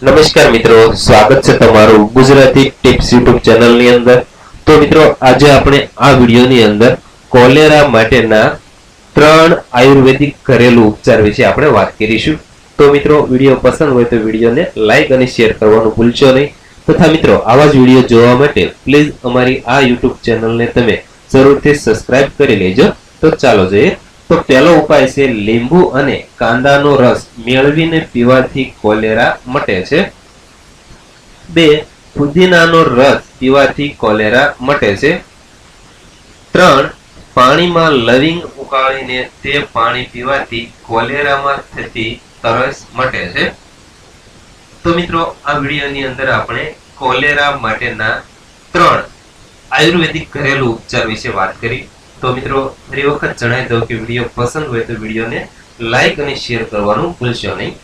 નમસ્કાર મિત્રો, સ્વાગત છે તમારું ગુજરાતી ટિપ્સ યુટ્યુબ ચેનલની અંદર. તો મિત્રો, આજે આપણે આ વિડીયોની અંદર કોલેરા માટેના ત્રણ આયુર્વેદિક ઘરેલું ઉપચાર વિશે આપણે વાત કરીશું. તો મિત્રો, વીડિયો પસંદ હોય તો વિડીયોને લાઇક અને શેર કરવાનું ભૂલશો નહીં. તથા મિત્રો, આવા જ વીડિયો જોવા માટે પ્લીઝ અમારી આ યુટ્યુબ ચેનલને તમે જરૂરથી સબસ્ક્રાઇબ કરી લેજો. તો ચાલો જોઈએ તો પહેલો ઉપાય છે લીંબુ અને કાંદાનો રસ મેળવીને પીવાથી કોલેરા મટે છે. બે, ફુદીનાનો રસ પીવાથી કોલેરા મટે છે. ત્રણ, પાણીમાં લવિંગ ઉકાળીને તે પાણી પીવાથી કોલેરામાં થતી તરસ મટે છે. તો મિત્રો, આ વિડીયોની અંદર આપણે કોલેરા માટેના ત્રણ આયુર્વેદિક ઘરેલું ઉપચાર વિશે વાત કરી. તો મિત્રો, ફરી વખત જણાવી દઉં કે વીડિયો પસંદ હોય તો વિડીયોને લાઇક અને શેર કરવાનું ભૂલશો નહીં.